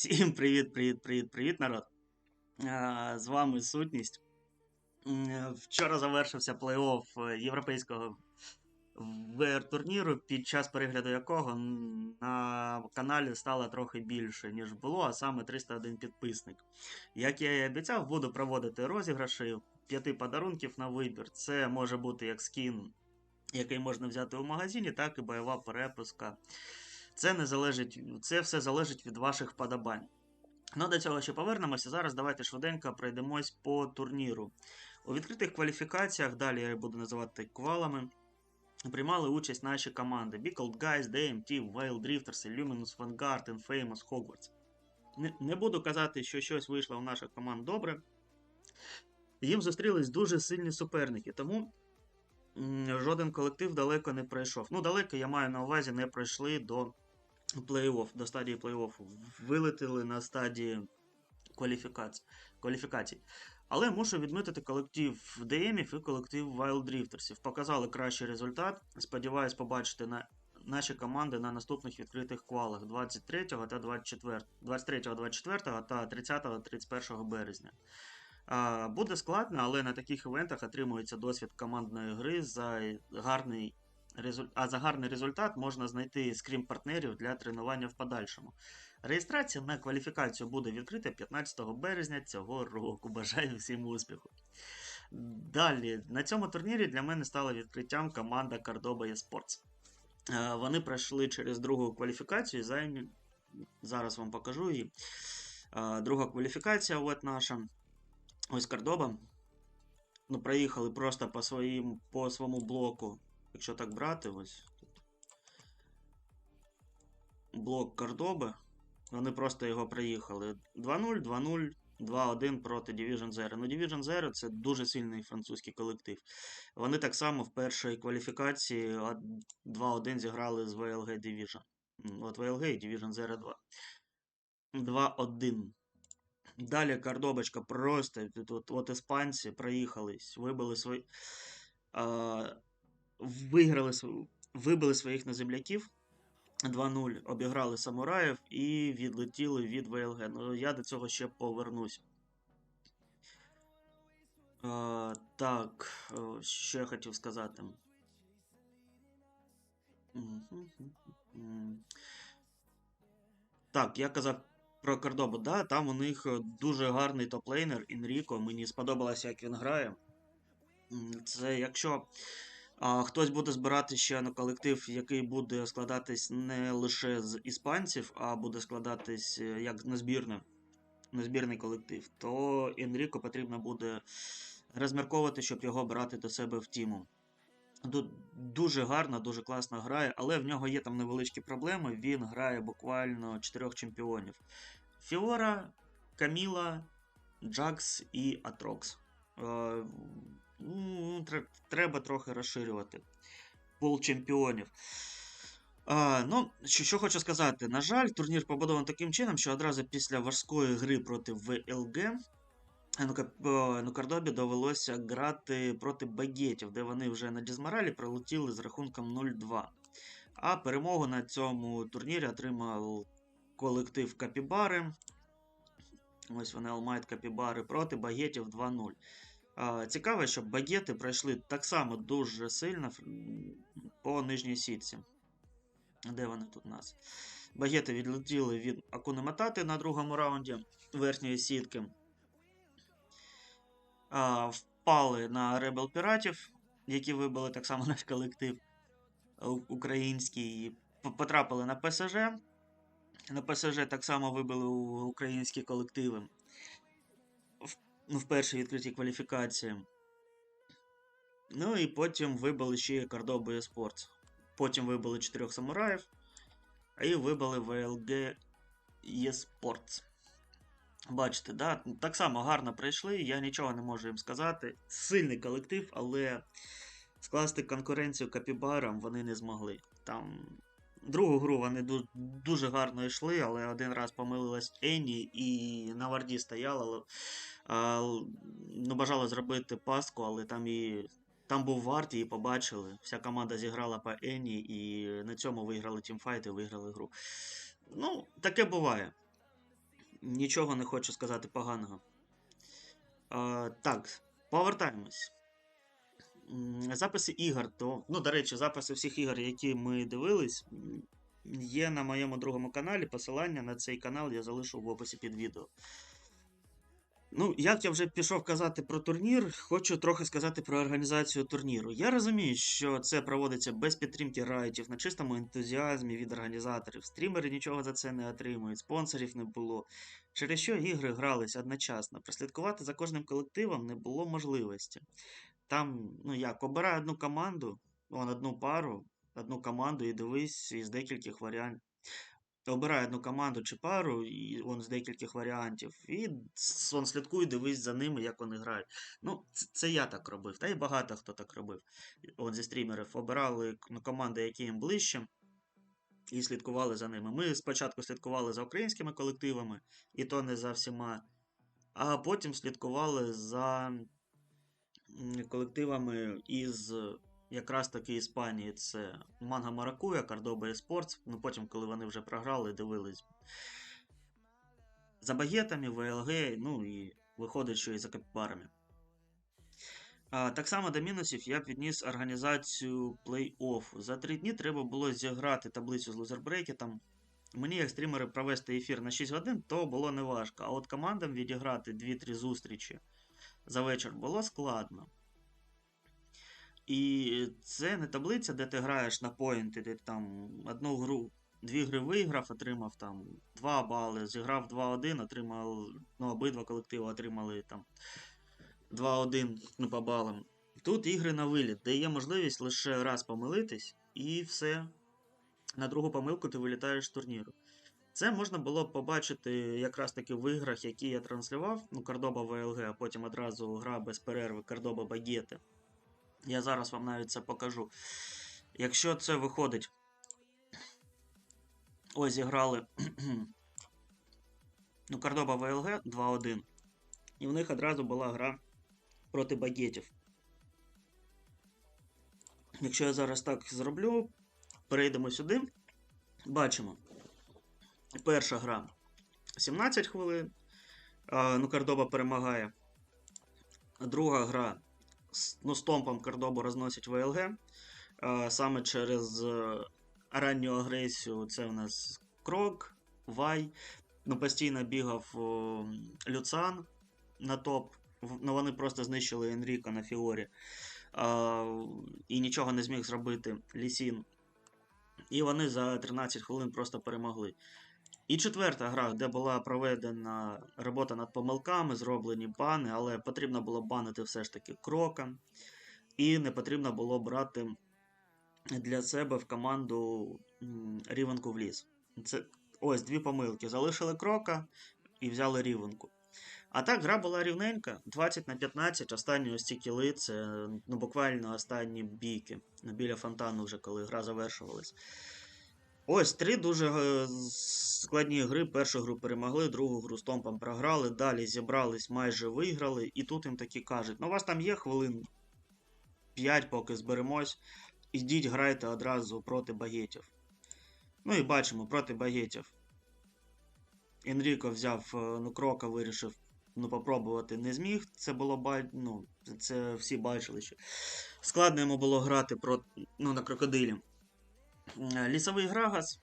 Всім привіт, привіт, привіт, привіт, народ. З вами сутність. Вчора завершився плей-офф е, європейського ВР-турніру, під час перегляду якого на каналі стало трохи більше, ніж було, а саме 301 підписник. Як я і обіцяв, буду проводити розіграші п'яти подарунків на вибір. Це може бути як скін, який можна взяти у магазині, так і бойова перепуска. Це не залежить, це все залежить від ваших вподобань. Ну, до цього ще повернемося. Зараз давайте швиденько пройдемось по турніру. У відкритих кваліфікаціях, далі я буду називати квалами, приймали участь наші команди: Big Old Guys, DMT, Whale Drifters, Illuminous Vanguard, Infamous, Hogwarts. Не, не буду казати, що щось вийшло у наших команд добре. Їм зустрілись дуже сильні суперники, тому жоден колектив далеко не пройшов. Ну, далеко я маю на увазі, не пройшли до плей-офф, до стадії плей-оффу. Вилетіли на стадії кваліфікацій. кваліфікацій. Але мушу відмітити колектив ДМів і колектив Wild Driftersів. Показали кращий результат. Сподіваюсь побачити на наші команди на наступних відкритих квалах 23 та 24, 23, 24 та 30 31 березня. Буде складно, але на таких івентах отримується досвід командної гри за гарний а за гарний результат можна знайти скрім партнерів для тренування в подальшому. Реєстрація на кваліфікацію буде відкрита 15 березня цього року. Бажаю всім успіху. Далі, на цьому турнірі для мене стала відкриттям команда Cordoba eSports. Е, Вони пройшли через другу кваліфікацію. зайня- Зараз вам покажу її. Е, Друга кваліфікація, от наша. Ось Кордоба. Ну, проїхали просто по, своїм, по своєму блоку. Якщо так брати, ось. тут. Блок Кордоби. Вони просто його проїхали. 2-0, 2-0, 2-1 проти Division Zero. Ну, Division Zero це дуже сильний французький колектив. Вони так само в першій кваліфікації 2-1 зіграли з VLG Division. От VLG і Division Zero 2. 2-1. Далі Кордобочка просто. От, от іспанці проїхались, вибили свої. Виграли вибили своїх наземляків 2-0, обіграли самураїв і відлетіли від ВЛГ. Ну, я до цього ще повернусь. А, так, е, що я хотів сказати. Так, я казав про Кордобу, да, там у них е, дуже гарний топлейнер Інріко. Мені сподобалося, як він грає. Це якщо хтось буде збирати ще на колектив, який буде складатись не лише з іспанців, а буде складатись е, як на збірну, на збірний колектив, то Енріко потрібно буде розмірковувати, щоб його брати до себе в тіму. Ду- Дуже гарно, дуже класно грає, але в нього є там невеличкі проблеми. Він грає буквально чотирьох чемпіонів: Фіора, Каміла, Джакс і Атрокс. Е, ну, тре- Треба трохи розширювати пул чемпіонів. А, ну, що, що хочу сказати, на жаль, турнір побудований таким чином, що одразу після важкої гри проти ВЛГ Ну, Кап- о, ну, Кордобі довелося грати проти багетів, де вони вже на Дізморалі пролетіли з рахунком 0-2. А перемогу на цьому турнірі отримав колектив Капібари. Ось вони Алмайт Капібари проти багетів 2-0. Цікаво, що багети пройшли так само дуже сильно по нижній сітці. Де вони тут у нас? Багети відлетіли від Акуни Матати на другому раунді верхньої сітки впали на Rebel піратів, які вибили так само наш колектив український. Потрапили на ПСЖ. На ПСЖ так само вибили українські колективи в, ну, в першій відкритій кваліфікації. Ну і потім вибили ще Кордобу eSports. Потім вибили чотирьох самураїв, і вибили VLG eSports. Бачите, да? так само гарно пройшли, я нічого не можу їм сказати. Сильний колектив, але скласти конкуренцію капібарам вони не змогли. Там другу гру вони дуже гарно йшли, але один раз помилилась Енні і на варді стояла. ну, бажала зробити пастку, але там і. Там був варт, її побачили. Вся команда зіграла по Енні, і на цьому виграли тімфайт і виграли гру. Ну, таке буває. Нічого не хочу сказати поганого. А, так, повертаємось. Записи ігор, то. Ну, до речі, записи всіх ігор, які ми дивились, є на моєму другому каналі. Посилання на цей канал я залишу в описі під відео. Ну, як я вже пішов казати про турнір, хочу трохи сказати про організацію турніру. Я розумію, що це проводиться без підтримки райтів, на чистому ентузіазмі від організаторів. Стрімери нічого за це не отримують, спонсорів не було. Через що ігри грались одночасно. Прослідкувати за кожним колективом не було можливості. Там, ну як, обирай одну команду, вон, одну пару, одну команду і дивись із декількох варіантів. Обирай одну команду чи пару, і он з декількох варіантів, і он слідкуй, дивись за ними, як вони грають. Ну, це, я так робив, та й багато хто так робив. От зі стрімерів обирали ну, команди, які їм ближче, і слідкували за ними. Ми спочатку слідкували за українськими колективами, і то не за всіма, а потім слідкували за колективами із якраз таки Іспанії. Це Манга Маракуя, Кардоба Esports. Ну потім, коли вони вже програли, дивились за багетами, ВЛГ, ну і виходить, що і за капібарами. Так само до мінусів я підніс організацію плей-офф. За три дні треба було зіграти таблицю з лузербрекетом. Мені, як стрімери, провести ефір на 6 годин, то було неважко. А от командам відіграти 2-3 зустрічі за вечір було складно. І це не таблиця, де ти граєш на поінти, де ти там одну гру, дві гри виграв, отримав там 2 бали, зіграв 2-1, отримав, ну, обидва колективи отримали там 2-1 ну, по балам. Тут ігри на виліт, де є можливість лише раз помилитись, і все. На другу помилку ти вилітаєш з турніру. Це можна було б побачити якраз таки в іграх, які я транслював. Ну, Кордоба ВЛГ, а потім одразу гра без перерви Кордоба Багети. Я зараз вам навіть це покажу. Якщо це виходить. Ось зіграли. ну, Кордоба ВЛГ 2-1. І в них одразу була гра проти багетів. Якщо я зараз так зроблю, перейдемо сюди. Бачимо. Перша гра 17 хвилин. Ну, Кордоба перемагає. Друга гра ну, стомпом Кордобу розносять ВЛГ. Саме через е, ранню агресію це у нас Крок, Вай. Ну, постійно бігав Люцан на топ. Ну, вони просто знищили Енріка на Фіорі. І нічого не зміг зробити Лісін. І вони за 13 хвилин просто перемогли. І четверта гра, де була проведена робота над помилками, зроблені бани, але потрібно було банити все ж таки крока. І не потрібно було брати для себе в команду рівенку в ліс. Це ось дві помилки. Залишили крока і взяли рівенку. А так, гра була рівненька, 20 на 15, останні ось ці кіли, це ну, буквально останні бійки. Біля фонтану вже коли гра завершувалась. Ось три дуже е, складні гри. Першу гру перемогли, другу гру з томпом програли, далі зібрались, майже виграли, і тут їм такі кажуть: ну, у вас там є хвилин 5, поки зберемось. Ідіть, грайте одразу проти багетів. Ну і бачимо, проти багетів. Енріко взяв е, ну, крока, вирішив ну, попробувати не зміг. Це було ну, це всі бачили, що складно йому було грати про... ну, на крокодилі. Е, Лісовий Грагас.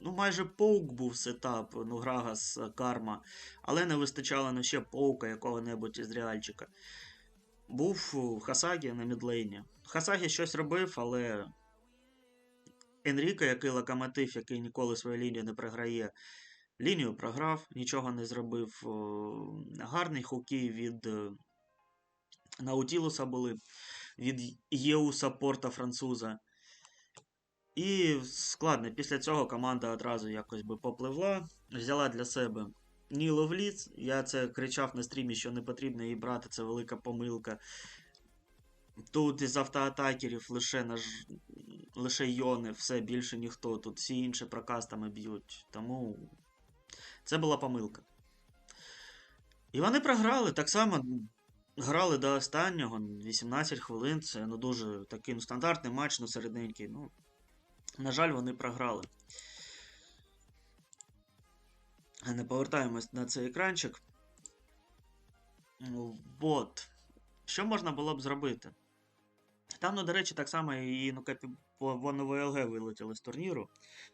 Ну, майже паук був сетап, ну, Грагас, е, карма, але не вистачало ну, ще паука якого-небудь із реальчика. Був у Хасагі на мідлейні. Хасагі щось робив, але Енріка, який локомотив, який ніколи свою лінію не програє, лінію програв, нічого не зробив. Гарні хуки від е, Наутілуса були, від Єуса Порта француза. І складно, після цього команда одразу якось би попливла, взяла для себе Ніло в. Я це кричав на стрімі, що не потрібно її брати, це велика помилка. Тут із автоатакерів лише наш... лише Йони, все більше ніхто. Тут всі інші прокастами б'ють. Тому це була помилка. І вони програли. Так само грали до останнього. 18 хвилин. Це ну, дуже такий ну, стандартний матч, ну середненький. Ну, на жаль, вони програли. Не повертаємось на цей екранчик. От. Що можна було б зробити? Там, ну, до речі, так само і ну, Вони ВЛГ вилетіли з турніру.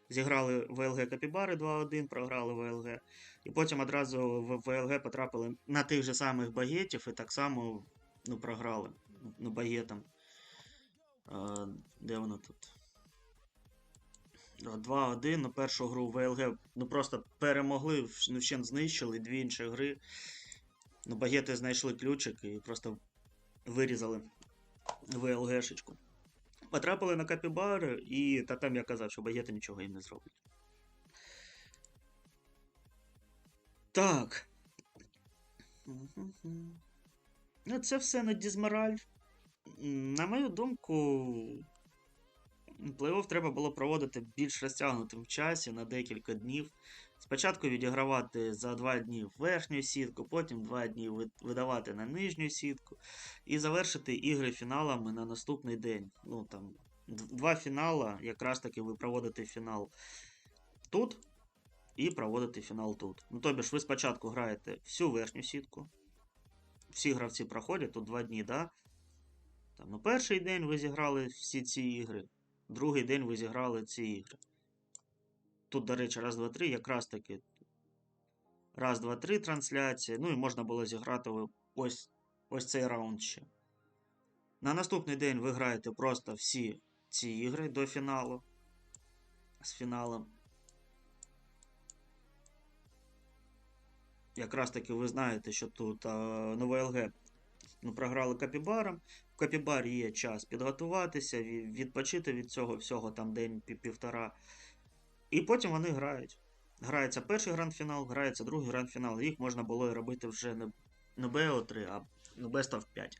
Зіграли ВЛГ Капібари 2-1, програли ВЛГ. І потім одразу в ВЛГ потрапили на тих же самих багетів і так само ну, програли. Ну, багетам. А, де воно тут? 2-1, ну першу гру ВЛГ ну просто перемогли, ну, вщент знищили дві інші гри. Ну, багети знайшли ключик і просто вирізали ВЛГшечку. Потрапили на капібар, і та там я казав, що багети нічого їм не зроблять. Так. Ну, це все на Дізмораль. На мою думку, плей-офф треба було проводити більш розтягнутим в часі на декілька днів. Спочатку відігравати за два дні верхню сітку, потім два дні видавати на нижню сітку, і завершити ігри фіналами на наступний день. Ну там два фінала, якраз таки ви проводите фінал тут і проводите фінал тут. Ну тобі ж ви спочатку граєте всю верхню сітку. Всі гравці проходять тут два дні, да? Там, ну, перший день ви зіграли всі ці ігри, другий день ви зіграли ці ігри. Тут, до речі, раз, два, три, якраз таки. Раз, два, три трансляції. Ну і можна було зіграти ось, ось цей раунд ще. На наступний день ви граєте просто всі ці ігри до фіналу. З фіналом. Якраз таки ви знаєте, що тут а, на ВЛГ ну, програли Капібарам. В Капібарі є час підготуватися, відпочити від цього всього там день-півтора. І потім вони грають. Грається перший гранд-фінал, грається другий гранд-фінал. Їх можна було і робити вже не, не BO3, а Best of 5.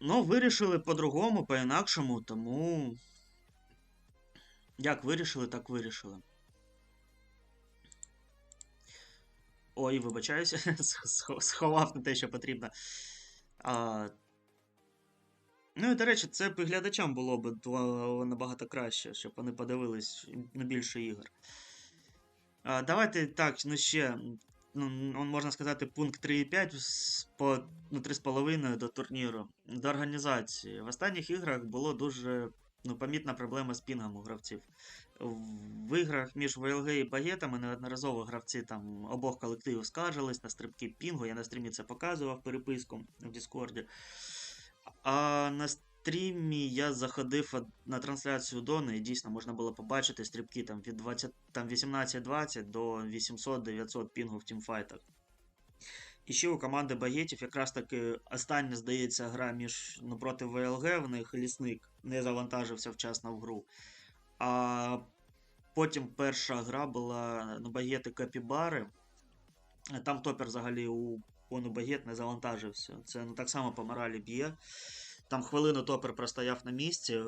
Ну, вирішили по-другому, по-інакшому, тому. Як вирішили, так вирішили. Ой, вибачаюся, сховав не те, що потрібно. А... Ну і до речі, це глядачам було б набагато краще, щоб вони подивились на більше ігор. А, давайте так, ну ще. Ну, можна сказати, пункт 3,5 по ну, 3,5 до турніру. До організації. В останніх іграх було дуже ну, помітна проблема з пінгом у гравців. В іграх між ВЛГ і Багетами неодноразово гравці там обох колективів скаржились на стрибки пінгу. Я на стрімі це показував переписку в Діскорді. А на стрімі я заходив на трансляцію Дони, і дійсно можна було побачити стрибки там від 20, там 18-20 до 800-900 пінгу в тімфайтах. І ще у команди Багетів якраз таки остання, здається, гра між ну, проти ВЛГ, в них лісник не завантажився вчасно в гру. А потім перша гра була ну, Багети Капібари. Там топер взагалі у Пону Багет не завантажився. Це ну, так само по моралі б'є. Там хвилину топер простояв на місці. Е,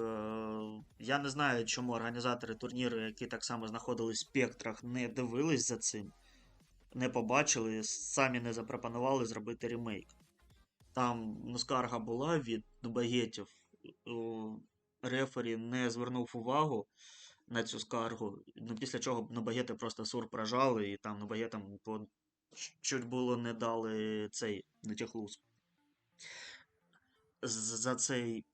Я не знаю, чому організатори турніру, які так само знаходились в спектрах, не дивились за цим, не побачили, самі не запропонували зробити ремейк. Там ну, скарга була від багетів. Рефері не звернув увагу на цю скаргу. Ну, після чого ну, багети просто сур прожали, і там ну, багетам по... чуть було не дали цей натяхлуз за цей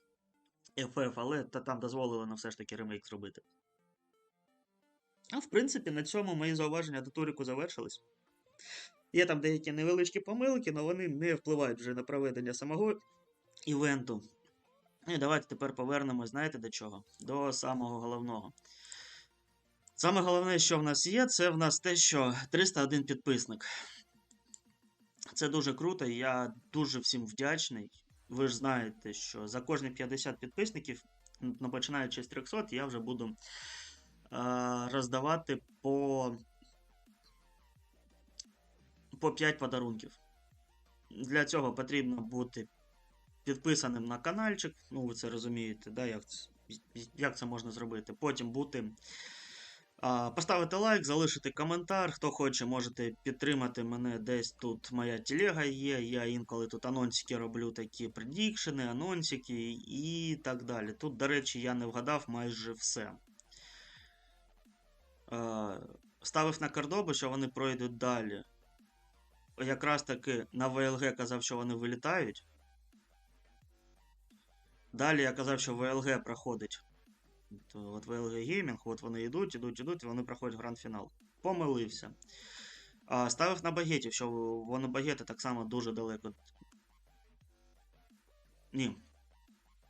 FF, але та там дозволили на все ж таки ремейк зробити. А в принципі, на цьому мої зауваження до Туріку завершились. Є там деякі невеличкі помилки, але вони не впливають вже на проведення самого івенту. Ну І давайте тепер повернемось, знаєте до чого? До самого головного. Саме головне, що в нас є, це в нас те, що 301 підписник. Це дуже круто, я дуже всім вдячний. Ви ж знаєте, що за кожні 50 підписників, починаючи з 300, я вже буду е, роздавати по, по 5 подарунків. Для цього потрібно бути підписаним на каналчик. Ну, ви це розумієте, да, як, це, як це можна зробити. Потім бути. А, Поставити лайк, залишити коментар. Хто хоче, можете підтримати мене десь тут. Моя телега є. Я інколи тут анонсики роблю такі предікшени, анонсики і так далі. Тут, до речі, я не вгадав майже все. А, ставив на Кордобу, що вони пройдуть далі. Якраз таки на ВЛГ казав, що вони вилітають. Далі я казав, що ВЛГ проходить. То от ВЛГ Геймінг, от вони йдуть, йдуть, йдуть, і вони проходять гранд-фінал. Помилився. А, ставив на багетів, що воно багети так само дуже далеко. Ні.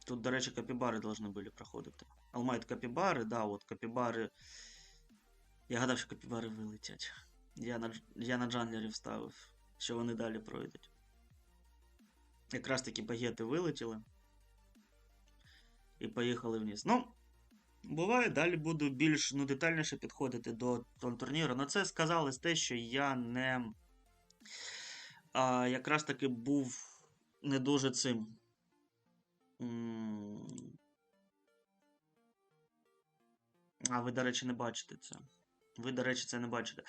Тут, до речі, капібари должны були проходити. Алмайт капібари, да, от капібари. Я гадав, що капібари вилетять. Я на, я на джанглерів ставив, що вони далі пройдуть. Якраз таки багети вилетіли. І поїхали вниз. Ну, буває, далі буду більш ну, детальніше підходити до турніру. На це сказалось те, що я не. А, якраз таки був не дуже цим. А ви, до речі, не бачите це. Ви, до речі, це не бачите.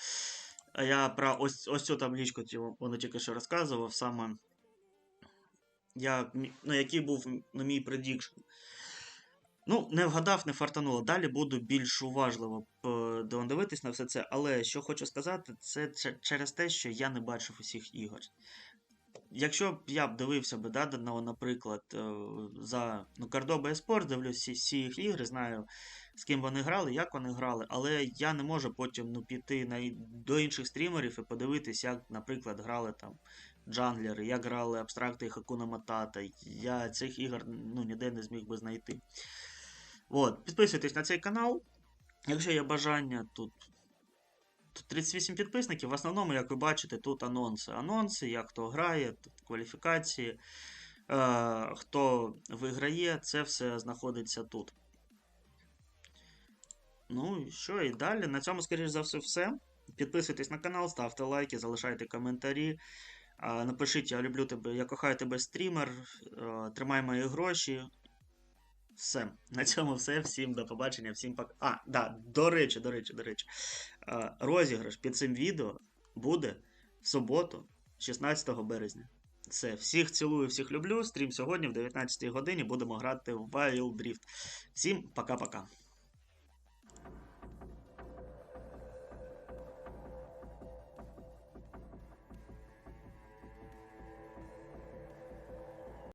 А я про ось, ось цю табличку ті- воно тільки що розказував. Саме. Я, ну, який був ну, мій предікшн. Ну, не вгадав, не фартануло. Далі буду більш уважливо п- дивитись на все це. Але що хочу сказати, це через те, що я не бачив усіх ігор. Якщо б я б дивився би, да, на- наприклад, е, за ну, Esports, дивлюсь всі, всі їх ігри, знаю, з ким вони грали, як вони грали, але я не можу потім ну, піти на, до інших стрімерів і подивитись, як, наприклад, грали там джанглери, як грали абстракти і Хакуна Матата. Я цих ігор ну, ніде не зміг би знайти. От, підписуйтесь на цей канал. Якщо є бажання, тут, тут 38 підписників. В основному, як ви бачите, тут анонси. Анонси, як хто грає, кваліфікації, е, хто виграє, це все знаходиться тут. Ну і що, і далі. На цьому, скоріш за все, все. Підписуйтесь на канал, ставте лайки, залишайте коментарі. Напишіть, я люблю тебе, я кохаю тебе стрімер, е, тримай мої гроші. Все. На цьому все. Всім до побачення, всім пока. А, да, до речі, до речі, до речі. Розіграш під цим відео буде в суботу, 16 березня. Все, всіх цілую, всіх люблю. Стрім сьогодні в 19 годині будемо грати в Wild Drift. Всім пока-пока.